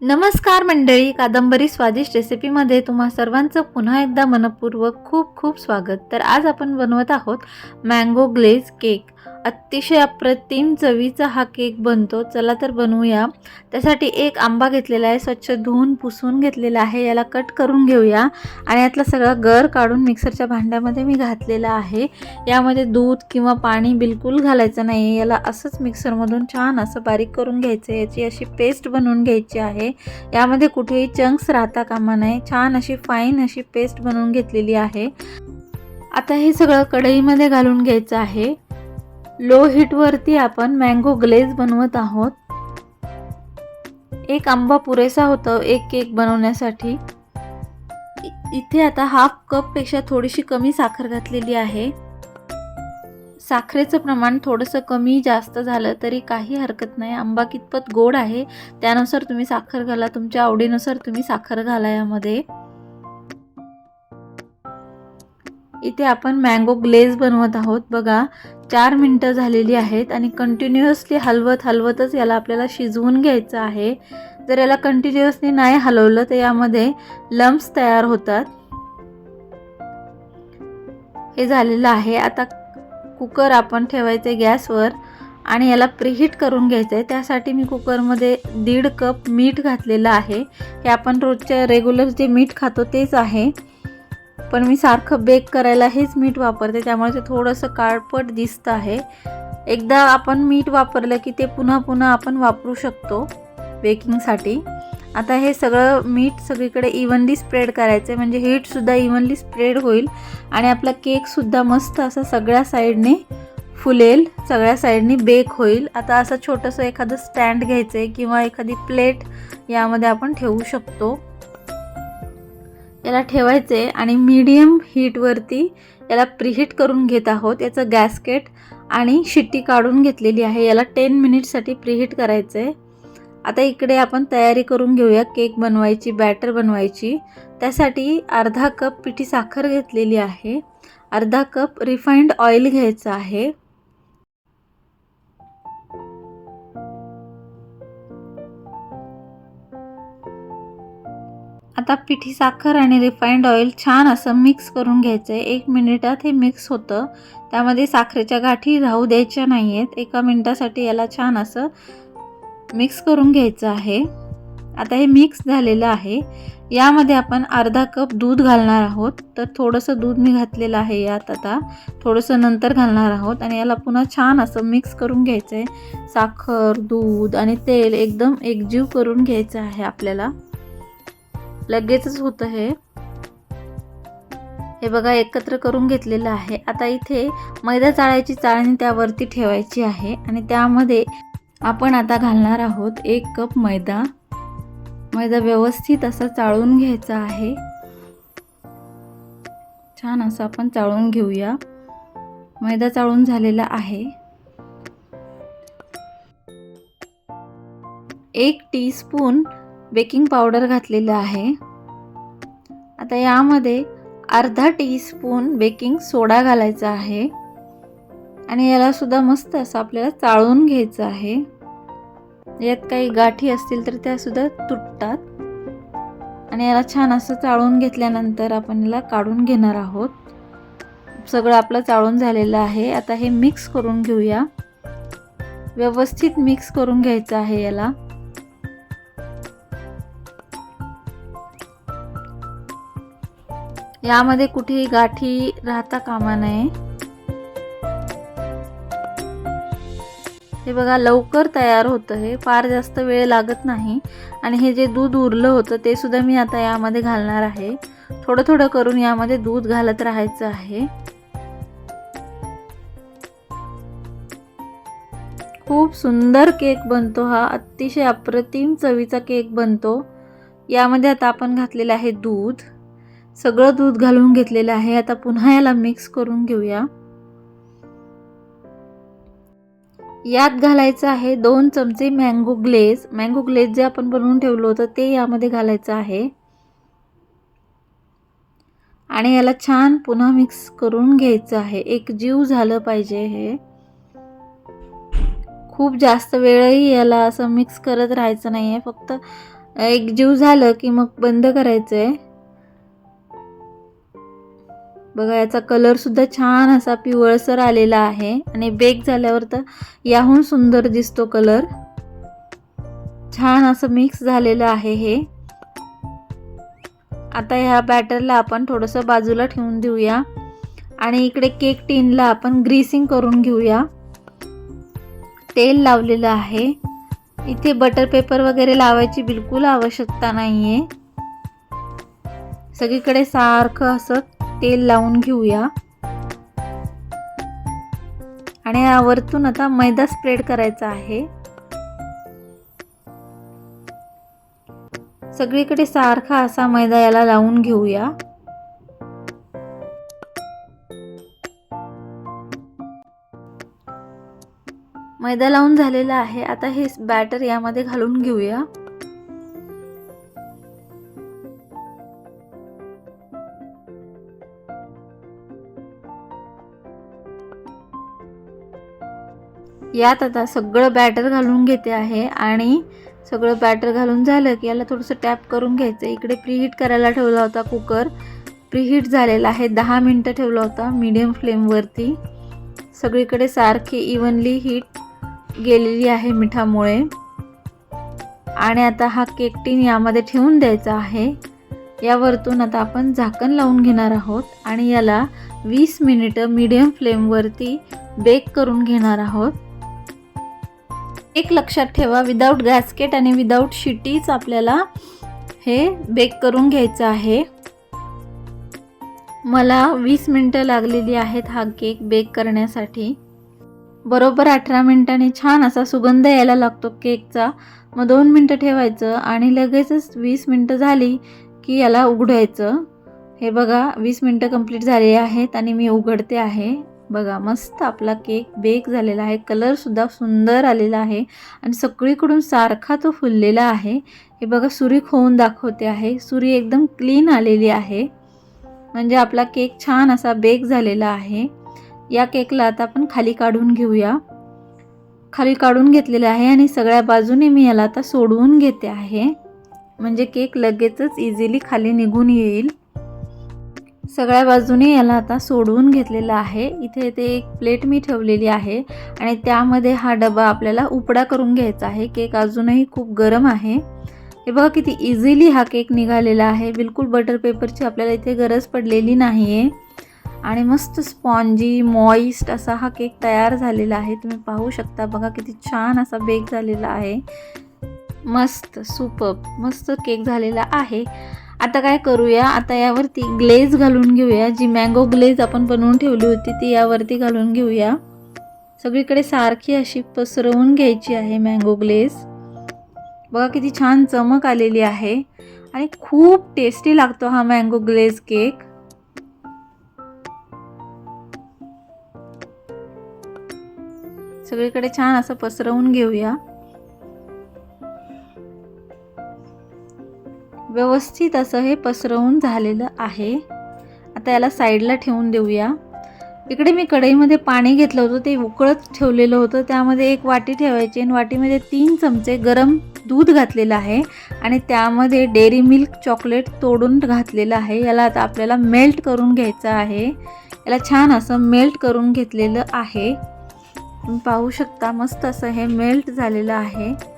नमस्कार मंडळी कादंबरी स्वादिष्ट रेसिपीमध्ये तुम्हा सर्वांचं पुन्हा एकदा मनपूर्वक खूप खूप स्वागत. तर आज आपण बनवत आहोत मँगो ग्लेज केक अतिशय अप्रतिम चवीचा हा केक बनतो. चला तर बनवूया. त्यासाठी एक आंबा घेतलेला आहे. स्वच्छ धुवून पुसून घेतलेला आहे. याला कट करून घेऊया. आणि यातला सगळा गर काढून मिक्सरच्या भांड्यामध्ये मी घातलेला आहे. यामध्ये दूध किंवा पाणी बिलकुल घालायचं नाही याला असंच मिक्सरमधून छान असं बारीक करून घ्यायचं. आहे याची अशी पेस्ट बनवून घ्यायची आहे. यामध्ये कुठेही चंक्स राहता कामा नये. छान अशी फाईन अशी पेस्ट बनवून घेतलेली आहे. आता हे सगळं कढईमध्ये घालून घ्यायचं आहे. लो हीटवरती आपण मँगो ग्लेज बनवत आहोत. एक आंबा पुरेसा होतं एक केक बनवण्यासाठी. इथे आता हाफ कपपेक्षा थोडीशी कमी साखर घातलेली आहे. साखरेचं प्रमाण थोडंसं कमी जास्त झालं तरी काही हरकत नाही. आंबा कितपत गोड आहे त्यानुसार तुम्ही साखर घाला तुमच्या आवडीनुसार तुम्ही साखर घाला यामध्ये. इथे आपण मँगो ग्लेज बनवत आहोत. बघा चार मिनटं झालेली आहेत आणि कंटिन्युअसली हलवत हलवतच याला आपल्याला शिजवून घ्यायचं आहे. जर याला कंटिन्युअसली नाही हलवलं तर यामध्ये लम्प्स तयार होतात. हे झालेलं आहे. आता कुकर आपण ठेवायचे गॅसवर आणि याला प्रिहीट करून घ्यायचं आहे त्यासाठी मी कुकरमध्ये दीड कप मीठ घातलेलं आहे. हे आपण रोजच्या रेग्युलर जे मीठ खातो तेच आहे. पण मी सारखं बेक करायला हेच मीठ वापरते त्यामुळे ते थोडंसं काळपट दिसतं आहे. एकदा आपण मीठ वापरलं की ते पुन्हा पुन्हा आपण वापरू शकतो बेकिंगसाठी आता हे सगळं मीठ सगळीकडे इव्हनली स्प्रेड करायचं आहे म्हणजे हीटसुद्धा इव्हनली स्प्रेड होईल आणि आपला केकसुद्धा मस्त असा सगळ्या साईडने फुलेल सगळ्या साईडनी बेक होईल. आता असं छोटंसं एखादं स्टँड घ्यायचं आहे किंवा एखादी प्लेट यामध्ये आपण ठेवू शकतो. याला ठेवायचे आणि मीडियम हीटवरती याला प्रीहीट करून घेत आहोत. याचं गॅसकेट आणि शिट्टी काढून घेतलेली आहे. याला टेन मिनिटसाठी प्रीहीट करायचं आहे आता इकडे आपण तयारी करून घेऊया. केक बनवायची बॅटर बनवायची. त्यासाठी अर्धा कप पिठी साखर घेतलेली आहे. अर्धा कप रिफाईंड ऑइल घ्यायचं आहे. आता पिठी साखर आणि रिफाईंड ऑइल छान असं मिक्स करून घ्यायचं आहे एक मिनिटात हे मिक्स होतं. त्यामध्ये साखरेच्या गाठी राहू द्यायच्या नाही आहेत एका मिनिटासाठी याला छान असं मिक्स करून घ्यायचं आहे. आता हे मिक्स झालेलं आहे. यामध्ये आपण अर्धा कप दूध घालणार आहोत. तर थोडंसं दूध मी घातलेलं आहे यात आता. थोडंसं नंतर घालणार आहोत. आणि याला पुन्हा छान असं मिक्स करून घ्यायचं आहे साखर दूध आणि तेल एकदम एकजीव करून घ्यायचं आहे आपल्याला. लगेचच होतं हे. हे बघा एकत्र करून घेतलेलं आहे. आता इथे मैदा चाळायची चाळणी त्यावरती ठेवायची आहे आणि त्यामध्ये आपण आता घालणार आहोत एक कप मैदा. मैदा व्यवस्थित असा चाळून घ्यायचा आहे. छान असं आपण चाळून घेऊया. मैदा चाळून झालेला आहे. एक टीस्पून बेकिंग पावडर घातलेलं आहे. आता यामध्ये अर्धा टीस्पून बेकिंग सोडा घालायचा आहे. आणि याला सुद्धा मस्त असं आपल्याला चाळून घ्यायचं आहे. यात काही गाठी असतील तर त्या सुद्धा तुटतात. आणि याला छान असं चाळून घेतल्यानंतर आपण याला काढून घेणार आहोत. सगळं आपलं चाळून झालेलं आहे. आता हे मिक्स करून घेऊया. व्यवस्थित मिक्स करून घ्यायचं आहे याला. यामध्ये कुठेही गाठी राहता कामा नये. हे बघा लवकर तयार होतं हे. फार जास्त वेळ लागत नाही. आणि हे जे दूध उरलं होतं ते सुद्धा मी आता यामध्ये घालणार आहे. थोडं थोडं करून यामध्ये दूध घालत राहायचं आहे. खूप सुंदर केक बनतो हा. अतिशय अप्रतिम चवीचा केक बनतो. यामध्ये आता आपण घातलेलं आहे दूध. सगळं दूध घालून घेतलेलं आहे. आता पुन्हा याला मिक्स करून घेऊया. यात घालायचं आहे दोन चमचे मँगो ग्लेज मँगो ग्लेज जे आपण बनवून ठेवलं होतं ते यामध्ये घालायचं आहे. आणि याला छान पुन्हा मिक्स करून घ्यायचं आहे. एक जीव झालं पाहिजे हे. खूप जास्त वेळही याला असं मिक्स करत राहायचं नाही आहे फक्त एक जीव झालं की मग बंद करायचं आहे बघा याचा कलरसुद्धा छान असा पिवळसर आलेला आहे. आणि बेक झाल्यावर तर याहून सुंदर दिसतो कलर छान असं मिक्स झालेलं आहे हे. आता ह्या बॅटरला आपण थोडंसं बाजूला ठेवून देऊया. आणि इकडे केक टीनला आपण ग्रीसिंग करून घेऊया. तेल लावलेलं आहे. इथे बटर पेपर वगैरे लावायची बिलकुल आवश्यकता नाही आहे सगळीकडे सारखं असं तेल लावून घेऊया. आणि यावरतून आता मैदा स्प्रेड करायचा आहे. सगळीकडे सारखा असा मैदा याला लावून घेऊया. मैदा लावून झालेला आहे. आता हे बॅटर यामध्ये घालून घेऊया. यात आता सगळं बॅटर घालून घेते आहे आणि सगळं बॅटर घालून झालं की याला थोडंसं टॅप करून घ्यायचं इकडे प्रीहीट करायला ठेवला होता कुकर प्रीहीट झालेला आहे. दहा मिनटं ठेवला होता मीडियम फ्लेमवरती सगळीकडे सारखी इवनली हीट गेलेली आहे मिठामुळे. आणि आता हा केक टीन यामध्ये ठेवून द्यायचा आहे. यावरतून आता आपण झाकण लावून घेणार आहोत आणि याला वीस मिनिटं मीडियम फ्लेमवरती बेक करून घेणार आहोत. एक लक्षात ठेवा विदाऊट गॅसकेट आणि विदाऊट शिटीच आपल्याला हे बेक करून घ्यायचं आहे. मला वीस मिनटं लागलेली आहेत हा केक बेक करण्यासाठी. बरोबर अठरा मिनटांनी छान असा सुगंध यायला लागतो केकचा मग दोन मिनटं ठेवायचं आणि लगेचच वीस मिनटं झाली की याला उघडायचं. हे बघा वीस मिनटं कंप्लीट झाली आहेत आणि मी उघडते आहे. बघा मस्त आपला केक बेक झालेला आहे. कलरसुद्धा सुंदर आलेला आहे. आणि सगळीकडून सारखा तो फुललेला आहे. हे बघा सुरी खोवून दाखवते आहे. सुरी एकदम क्लीन आलेली आहे. म्हणजे आपला केक छान असा बेक झालेला आहे. या केकला आता आपण खाली काढून घेऊया. खाली काढून घेतलेला आहे आणि सगळ्या बाजूने मी याला आता सोडवून घेते आहे. म्हणजे केक लगेचच इझिली खाली निघून येईल. सगळ्या बाजूने याला आता सोडवून घेतलेलं आहे. इथे ते एक प्लेट मी ठेवलेली आहे आणि त्यामध्ये हा डबा आपल्याला उपडा करून घ्यायचा आहे. केक अजूनही खूप गरम आहे. हे बघा किती इझिली हा केक निघालेला आहे. बिलकुल बटर पेपरची आपल्याला इथे गरज पडलेली नाही आहे आणि मस्त स्पॉन्जी मॉइस्ट असा हा केक तयार झालेला आहे. तुम्ही पाहू शकता बघा किती छान असा बेक झालेला आहे. मस्त सुपर मस्त केक झालेला आहे. आता काय करूया? आता यावरती ग्लेज घालून घेऊया. जी मँगो ग्लेज आपण बनवून ठेवली होती ती यावरती घालून घेऊया. सगळीकडे सारखी अशी पसरवून घ्यायची आहे मँगो ग्लेज बघा किती छान चमक आलेली आहे. आणि खूप टेस्टी लागतो हा मँगो ग्लेज केक सगळीकडे छान असं पसरवून घेऊया. व्यवस्थित असं हे पसरवून झालेलं आहे. आता याला साईडला ठेवून देऊया. इकडे मी कढईमध्ये पाणी घेतलं होतं ते उकळत ठेवलेलं होतं. त्यामध्ये एक वाटी ठेवायची आणि वाटीमध्ये तीन चमचे गरम दूध घातलेलं आहे आणि त्यामध्ये डेअरी मिल्क चॉकलेट तोडून घातलेलं आहे. याला आता आपल्याला मेल्ट करून घ्यायचं आहे. याला छान असं मेल्ट करून घेतलेलं आहे. तुम्ही पाहू शकता मस्त असं हे मेल्ट झालेलं आहे.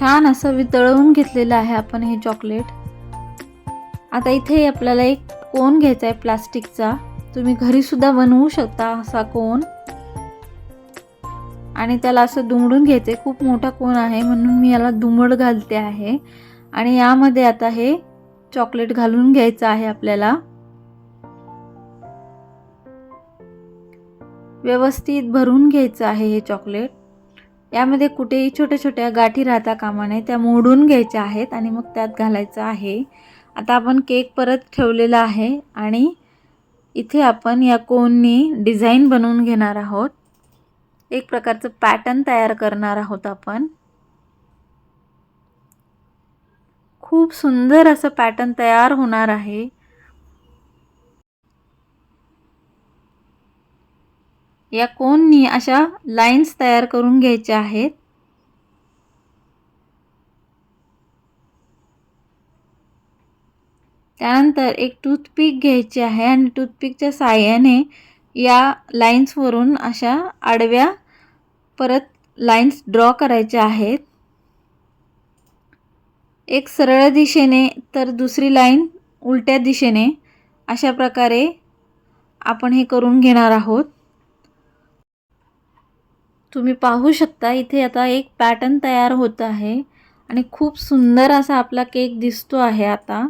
छान असं वितळवून घेतलेलं आहे आपण हे चॉकलेट. आता इथे आपल्याला एक कोन घ्यायचा आहे प्लास्टिकचा. तुम्ही घरीसुद्धा बनवू शकता असा कोन आणि त्याला असं दुमडून घ्यायचं आहे खूप मोठा कोन आहे म्हणून मी याला दुमड घालते आहे. आणि यामध्ये आता हे चॉकलेट घालून घ्यायचं आहे आपल्याला. व्यवस्थित भरून घ्यायचं आहे हे चॉकलेट. यामध्ये कुठेही छोट्या छोट्या गाठी राहता कामा नये त्या मोडून घ्यायच्या आहेत आणि मग त्यात घालायचं आहे. आता आपण केक परत ठेवलेला आहे आणि इथे आपण या कोननी डिझाईन बनवून घेणार आहोत. एक प्रकारचं पॅटर्न तयार करणार आहोत आपण. खूप सुंदर असं पॅटर्न तयार होणार आहे. या कोननी अशा लाईन्स तयार करून घ्यायच्या आहेत? त्यानंतर एक टूथपिक घ्यायची आहे आणि टूथपिकच्या साह्याने या लाईन्सवरून अशा आडव्या परत लाईन्स ड्रॉ करायच्या आहेत. एक सरळ दिशेने तर दुसरी लाईन उलट्या दिशेने अशा प्रकारे आपण हे करून घेणार आहोत. तुम्ही पाहू शकता इथे आता एक पॅटर्न तयार होत आहे आणि खूप सुंदर असा आपला केक दिसतो आहे आता.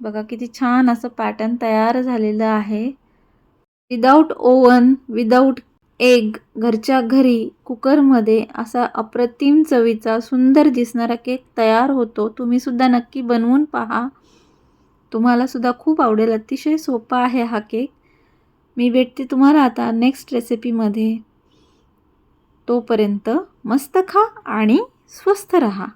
बघा किती छान असं पॅटर्न तयार झालेलं आहे. विदाऊट ओवन विदाऊट एग घरच्या घरी कुकरमध्ये असा अप्रतिम चवीचा सुंदर दिसणारा केक तयार होतो. तुम्हीसुद्धा नक्की बनवून पहा. तुम्हालासुद्धा खूप आवडेल. अतिशय सोपा आहे हा केक मी भेटते तुम्हाला आता नेक्स्ट रेसिपीमध्ये तोपर्यंत मस्त खा आणि स्वस्थ रहा.